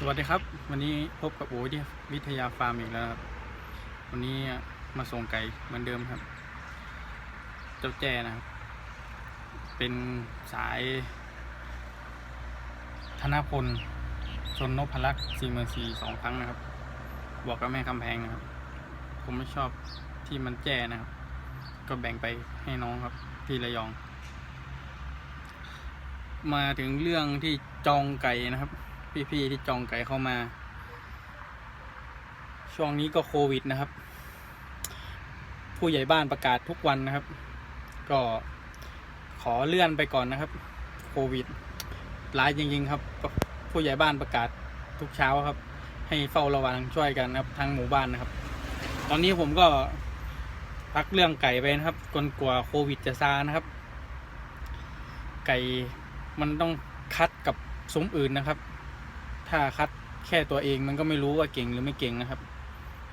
สวัสดีครับ วันนี้พบกับโอที่วิทยาฟาร์มอีกแล้วครับ วันนี้มาส่งไก่เหมือนเดิมครับ เจ้าแจ้นะครับ เป็นสายธนพลชนนพลักษ์สี่หมื่นสี่สองครั้งนะครับ บอกกับแม่คำแพงนะครับ ผมไม่ชอบที่มันแจ้นะครับ ก็แบ่งไปให้น้องครับ ที่ระยอง มาถึงเรื่องที่จองไก่นะครับ พี่ๆที่จองไก่เข้ามา ช่วงนี้ก็โควิดนะครับ ผู้ใหญ่บ้านประกาศทุกวันนะครับ ก็ขอเลื่อนไปก่อนนะครับ โควิดร้ายจริงๆครับ ผู้ใหญ่บ้านประกาศทุกเช้าครับ ให้เฝ้าระวังช่วยกันนะครับทั้งหมู่บ้านนะครับ ตอนนี้ผมก็พักเรื่องไก่ไปนะครับจนกว่าโควิดจะซานะครับ ไก่มันต้องคัดกับซุ้มอื่นนะครับ ถ้าคัดแค่ตัวเองมันก็ไม่รู้ว่าเก่งหรือไม่เก่งนะครับ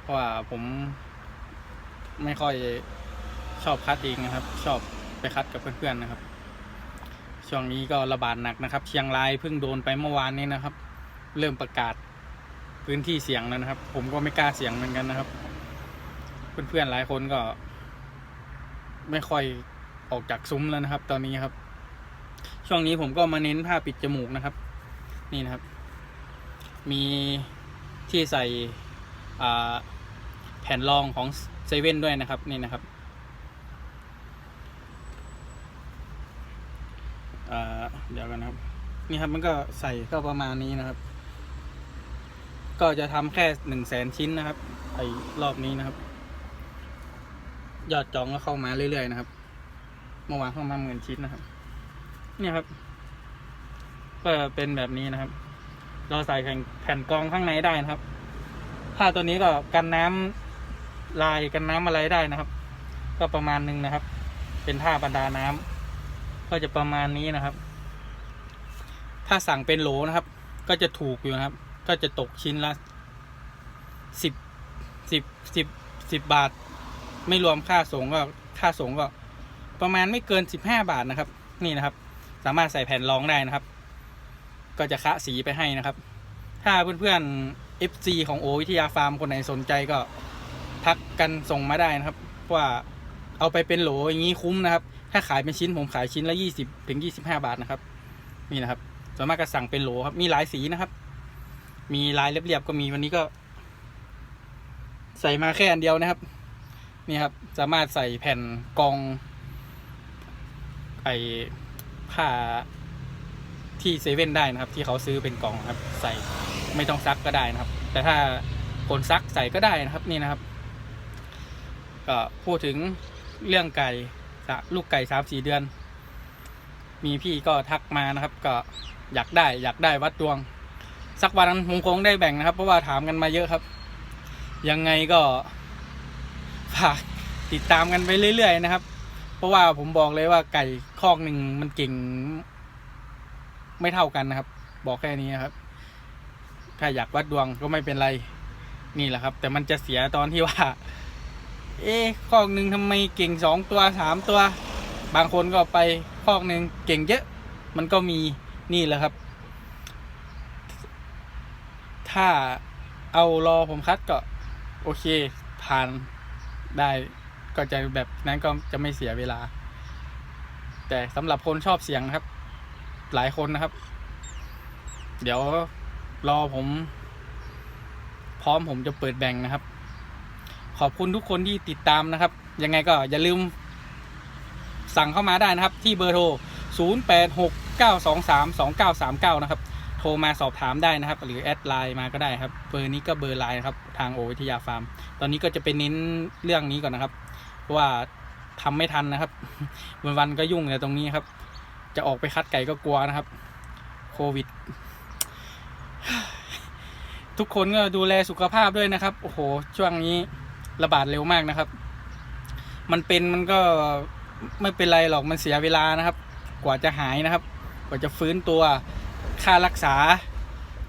เพราะว่าผมไม่ค่อยชอบคัดเองนะครับ ชอบไปคัดกับเพื่อนๆนะครับ ช่วงนี้ก็ระบาดหนักนะครับ เชียงรายเพิ่งโดนไปเมื่อวานนี้นะครับ เริ่มประกาศพื้นที่เสี่ยงแล้วนะครับ ผมก็ไม่กล้าเสี่ยงเหมือนกันนะครับ เพื่อนๆหลายคนก็ ไม่ค่อยออกจากซุ้มแล้วนะครับ ตอนนี้ครับ ช่วงนี้ผมก็มาเน้นผ้าปิดจมูกนะครับ นี่นะครับ มีที่ใส่แผ่นรองของเซเว่นด้วยนะครับนี่นะครับเดี๋ยวกันนะครับ นี่ครับมันก็ใส่ก็ประมาณนี้นะครับ ก็จะทำแค่หนึ่งแสนชิ้นนะครับไอ้รอบนี้นะครับ ยอดจองก็เข้ามาเรื่อยๆนะครับเมื่อวานเข้ามาหมื่นชิ้นนะครับ เนี่ยครับ ก็เป็นแบบนี้นะครับ เราใส่แผ่นแผ่นกรองข้างในได้นะครับ ผ้าตัวนี้ก็กันน้ำลายกันน้ำอะไรได้นะครับ ก็ประมาณหนึงนะครับ เป็นผ้าบรรดาน้ำก็จะประมาณนี้นะครับ ถ้าสั่งเป็นโหลนะครับ ก็จะถูกอยู่นะครับ ก็จะตกชิ้นละสิบสิบสิบสิบบาท ไม่รวมค่าส่งก็ค่าส่งก็ประมาณไม่เกินสิบห้าบาทนะครับ นี่นะครับ สามารถใส่แผ่นรองได้นะครับ ก็จะคะสีไปให้นะครับ ถ้าเพื่อนๆ FC ของโอวิทยาฟาร์มคนไหนสนใจก็ทักกันส่งมาได้นะครับ ว่าเอาไปเป็นโหลอย่างนี้คุ้มนะครับ ถ้าขายเป็นชิ้นผมขายชิ้นละ 20ถึง25 บาทนะครับ นี่นะครับส่วนมากก็สั่งเป็นโหลครับ มีหลายสีนะครับ มีลายเรียบๆก็มีวันนี้ก็ ใส่มาแค่อันเดียวนะครับ นี่ครับ สามารถใส่แผ่นกองไอผ้า ที่เซเว่นได้นะครับ ที่เขาซื้อเป็นกล่องครับ ใส่ไม่ต้องซักก็ได้นะครับ แต่ถ้าคนซักใส่ก็ได้นะครับนี่นะครับก็พูดถึงเรื่องไก่ลูกไก่สามสี่เดือน มีพี่ก็ทักมานะครับ ก็อยากได้อยากได้วัดดวง สักวันนั้นผมคงได้แบ่งนะครับ เพราะว่าถามกันมาเยอะครับ ยังไงก็ฝากติดตามกันไปเรื่อยๆนะครับ เพราะว่าผมบอกเลยว่าไก่คอกหนึ่งมันเก่ง ไม่เท่ากันนะครับ บอกแค่นี้ครับ ถ้าอยากวัดดวงก็ไม่เป็นไรนี่แหละครับ แต่มันจะเสียตอนที่ว่า เอ๊ะคอกหนึ่งทำไมเก่งสองตัวสามตัว บางคนก็ไปคอกหนึ่งเก่งเยอะ มันก็มีนี่แหละครับ ถ้าเอารอผมคัดก็ โอเคผ่านได้ก็จะแบบนั้นก็จะไม่เสียเวลา แต่สำหรับคนชอบเสียงครับ หลายคนนะครับ เดี๋ยวรอผม พร้อมผมจะเปิดแบ่งนะครับ ขอบคุณทุกคนที่ติดตามนะครับ ยังไงก็อย่าลืม สั่งเข้ามาได้นะครับ ที่เบอร์โทร 0869232939 นะครับ โทรมาสอบถามได้นะครับ หรือแอดไลน์มาก็ได้ครับ เบอร์นี้ก็เบอร์ไลน์นะครับ ทางโอวิทยาฟาร์ม ตอนนี้ก็จะเป็นเน้นเรื่องนี้ก่อนนะครับ เพราะว่าทำไม่ทันนะครับวันๆก็ยุ่งแต่ตรงนี้ครับ จะออกไปคัดไก่ก็กลัวนะครับ โควิด ทุกคนก็ดูแลสุขภาพด้วยนะครับ โอ้โห ช่วงนี้ระบาดเร็วมากนะครับ มันเป็นมันก็ไม่เป็นไรหรอกมันเสียเวลานะครับ กว่าจะหายนะครับ กว่าจะฟื้นตัวค่ารักษา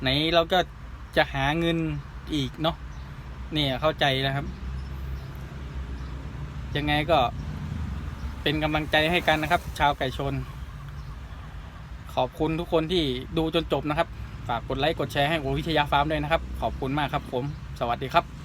ไหนเราก็จะหาเงินอีกเนาะเนี่ยเข้าใจนะครับ ยังไงก็เป็นกำลังใจให้กันนะครับ ชาวไก่ชน ขอบคุณทุกคนที่ดูจนจบนะครับ ฝากกดไลค์กดแชร์ให้โอวิทยาฟาร์มด้วยนะครับ ขอบคุณมากครับผม สวัสดีครับ